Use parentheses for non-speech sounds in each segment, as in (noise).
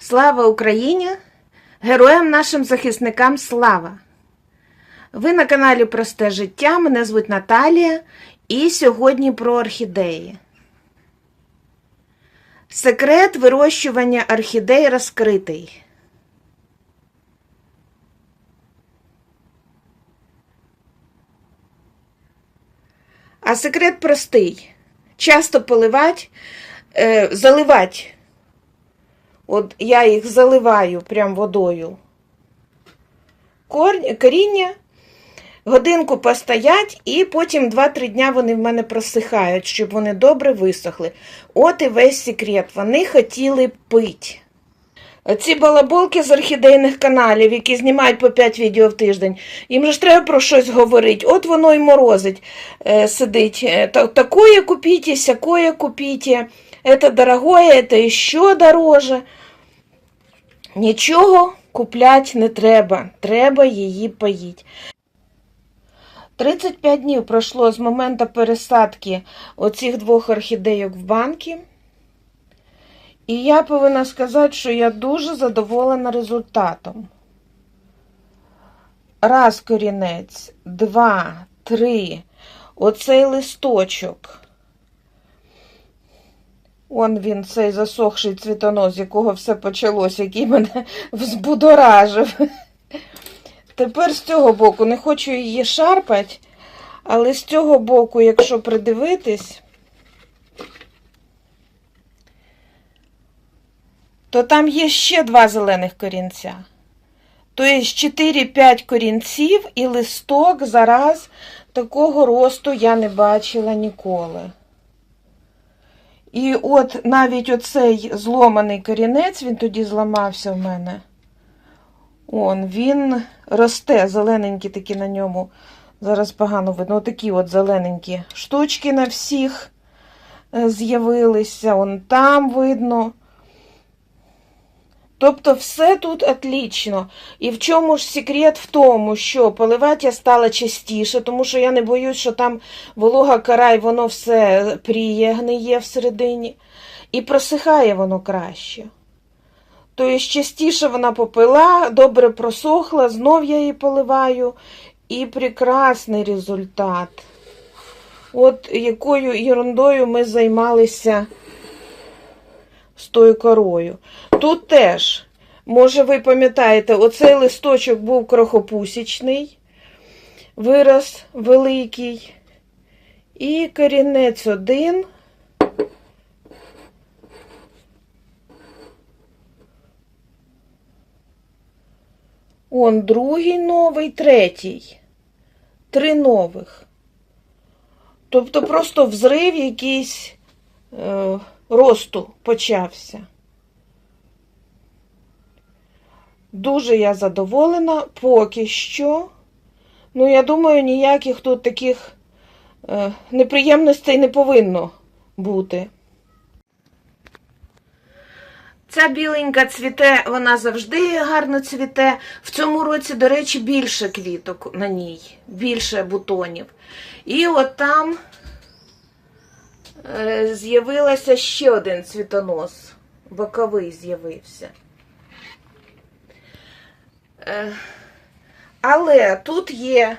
Слава Україні! Героям нашим захисникам слава! Ви на каналі Просте життя. Мене звуть Наталія, і сьогодні про орхідеї. Секрет вирощування орхідей розкритий. А секрет простий. Часто поливать, е, заливать. От я їх заливаю прям водою. Коріння, годинку постоять, і потім 2-3 дня вони в мене просихають, щоб вони добре висохли. От і весь секрет. Вони хотіли пити. Ці балаболки з орхідейних каналів, які знімають по 5 відео в тиждень, їм же ж треба про щось говорити. От воно й морозить, е, сидить. Е, та- Такое купите, сякое купите. Это дорогое, это ще дороже. Нічого купляти не треба. Треба її поїти. 35 днів пройшло з моменту пересадки оцих двох орхідейок в банки. І я повинна сказати, що я дуже задоволена результатом. Раз корінець, два, три. Оцей листочок. Он він, цей засохший цвітонос, з якого все почалось, який мене (laughs) взбудоражив. Тепер з цього боку не хочу її шарпати, але з цього боку, якщо придивитись, то там є ще два зелених корінця. Тобто 4-5 корінців і листок зараз такого росту я не бачила ніколи. І от навіть оцей зломаний корінець, він тоді зламався в мене. Он, він росте, зелененькі такі на ньому. Зараз погано видно. Отакі от зелененькі штучки на всіх е, з'явилися. Он там видно. Тобто все тут отлично. І в чому ж секрет в тому, що поливати я стала частіше, тому що я не боюсь, що там волога кара і воно все пріє, гниє всередині. І просихає воно краще. Тобто частіше вона попила, добре просохла, знов я її поливаю. І прекрасний результат. От якою ерундою ми займалися з тою корою. Тут теж, може, ви пам'ятаєте, оцей листочок був крохопусічний, вирос великий. І корінець один. Он другий новий, третій. Три нових. Тобто просто взрив якийсь е, росту почався. Дуже я задоволена поки що. Ну, я думаю, ніяких тут таких е, неприємностей не повинно бути. Ця біленька цвіте, вона завжди гарно цвіте. В цьому році, до речі, більше квіток на ній, більше бутонів. І от там е, з'явилося ще один цвітонос. Боковий з'явився. Е, але тут є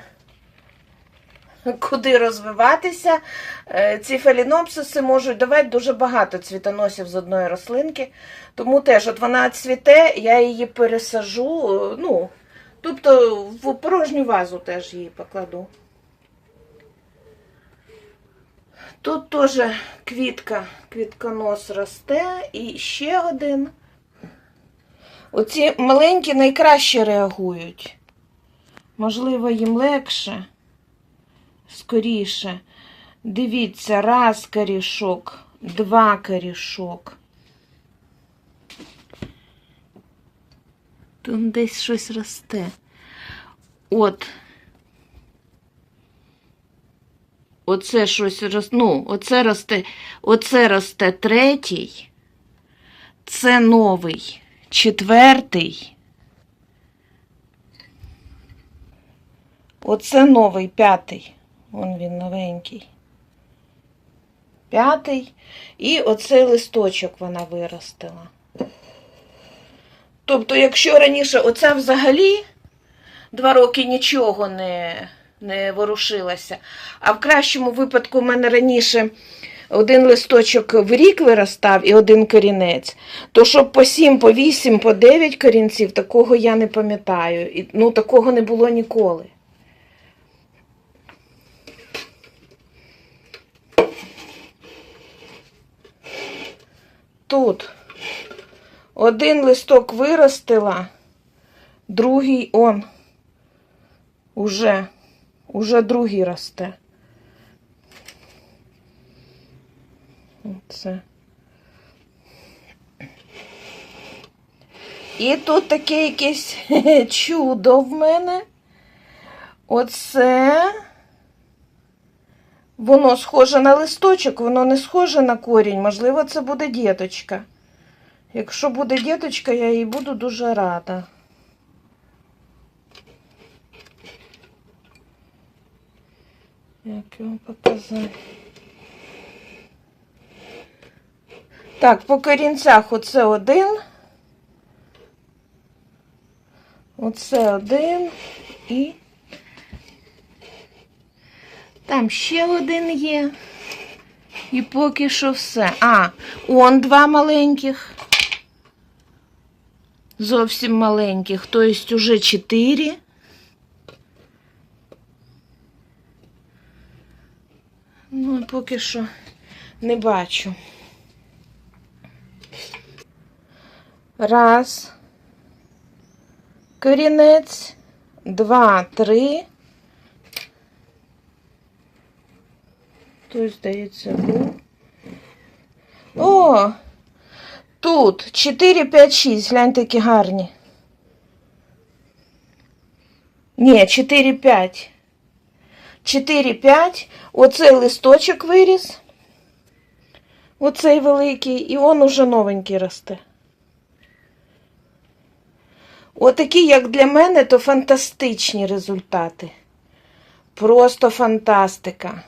куди розвиватися. Е, Ці фалінопсиси можуть давати дуже багато цвітоносів з одної рослинки. Тому теж, от вона цвіте, я її пересажу. Ну, тобто в порожню вазу теж її покладу. Тут теж квітка, квітконос росте і ще один. Оці маленькі найкраще реагують. Можливо, їм легше, скоріше. Дивіться, раз корішок, два корішок. Тут десь щось росте. От. Оце щось росте. Ну, оце росте. Оце росте третій. Це новий. Четвертий. Оце новий п'ятий. Вон він новенький. П'ятий. І оцей листочок вона виростила. Тобто, якщо раніше оця взагалі два роки нічого не, не ворушилося, а в кращому випадку в мене раніше один листочок в рік виростав і один корінець, то щоб по 7, по 8, по 9 корінців, такого я не пам'ятаю. І, Ну, такого не було ніколи. Тут один листок виростила, другий он уже, уже другий росте. Оце. І тут таке якесь (laughs) чудо в мене. Оце. Воно схоже на листочок, воно не схоже на корінь. Можливо, це буде діточка. Якщо буде діточка, я їй буду дуже рада. Як його показати? Так, по корінцях оце один. Оце один і там ще один є. І поки що все. А, он два маленьких. Зовсім маленьких, тобто уже чотири. Ну, поки що не бачу. Раз. Корінець. Два, три. Тут, здається, був. О! Тут 4, 5, 6. Гляньте, які гарні. Ні, 4, 5. 4, 5. Оцей листочок виріс. Оцей великий. І он уже новенький росте. Отакі, як для мене, то фантастичні результати. Просто фантастика.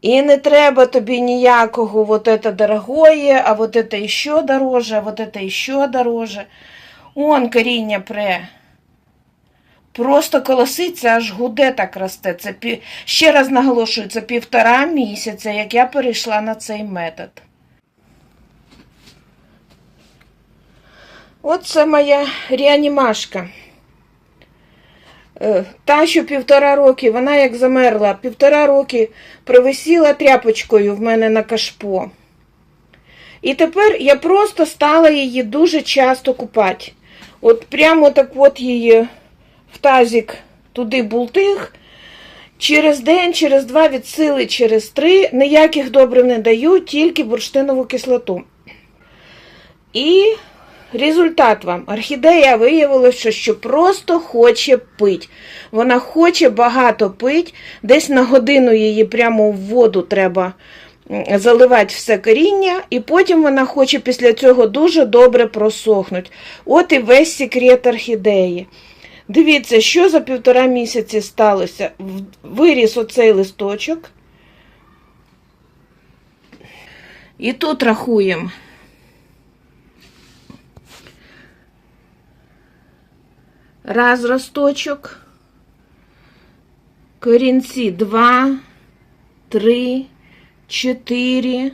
І не треба тобі ніякого вот это дорогое, а вот это еще дороже, а вот это еще дороже. Он коріння пре. Просто колоситься, аж гуде так росте. Це пі... Ще раз наголошую, це півтора місяця, як я перейшла на цей метод. От це моя реанімашка. Е, Та, що півтора роки, вона як замерла, півтора роки провисіла тряпочкою в мене на кашпо. І тепер я просто стала її дуже часто купати. От прямо так от її в тазик туди бултих. Через день, через два від сили, через три ніяких добрив не даю, тільки бурштинову кислоту. І результат вам. Орхідея виявилося, що просто хоче пить. Вона хоче багато пить. Десь на годину її прямо в воду треба заливати все коріння, і потім вона хоче після цього дуже добре просохнути. От і весь секрет орхідеї. Дивіться, що за півтора місяці сталося. Виріс оцей листочок. І тут рахуємо. Раз росточок. Корінці два, три, чотири.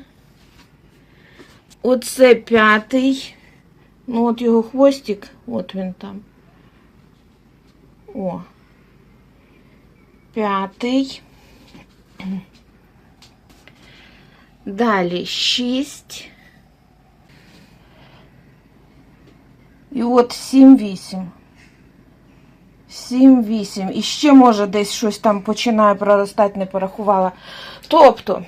Оце п'ятий. Ну, от його хвостик, от він там. О. П'ятий. Далі шість. І от сім-вісім. 7-8. І ще, може, десь щось там починає проростати, не порахувала. Тобто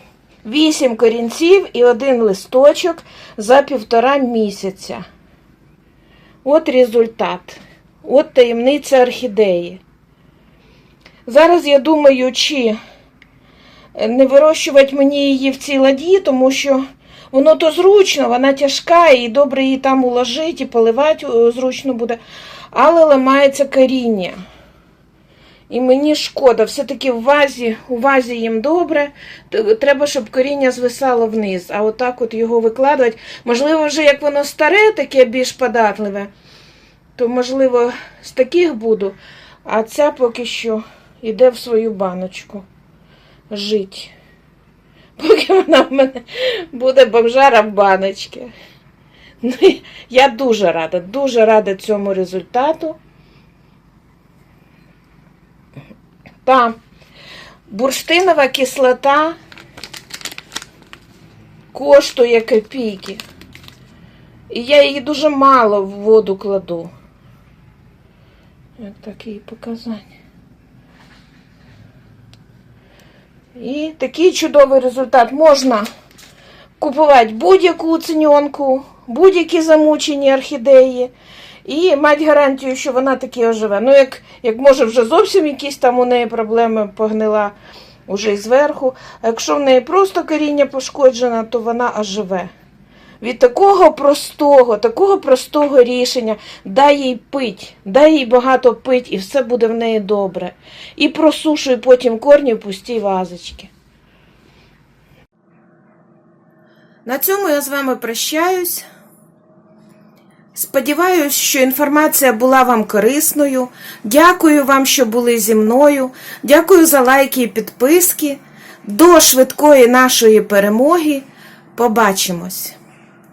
8 корінців і один листочок за півтора місяця. От результат. От таємниця орхідеї. Зараз я думаю, чи не вирощувати мені її в цій ладі, тому що воно то зручно, вона тяжка, і добре її там уложити, і поливати е, зручно буде але ламається коріння. І мені шкода, все-таки в вазі, у вазі їм добре. Треба, щоб коріння звисало вниз, а отак от його викладувати. Можливо, вже як воно старе, таке більш податливе, то, можливо, з таких буду. А ця поки що йде в свою баночку жить. Поки вона в мене буде бомжара в баночці. Ну, я дуже рада, дуже рада цьому результату. Та бурштинова кислота коштує копійки. І я її дуже мало в воду кладу. Як такі показання. І такий чудовий результат. Можна купувати будь-яку оціньонку, будь-які замучені орхідеї. І мати гарантію, що вона таки оживе. Ну, як, як може вже зовсім якісь там у неї проблеми погнила уже і зверху. А якщо в неї просто коріння пошкоджено, то вона оживе. Від такого простого, такого простого рішення дай їй пить, дай їй багато пить, і все буде в неї добре. І просушуй потім корні в пустій вазочці. На цьому я з вами прощаюсь. Сподіваюсь, що інформація була вам корисною. Дякую вам, що були зі мною. Дякую за лайки і підписки. До швидкої нашої перемоги. Побачимось!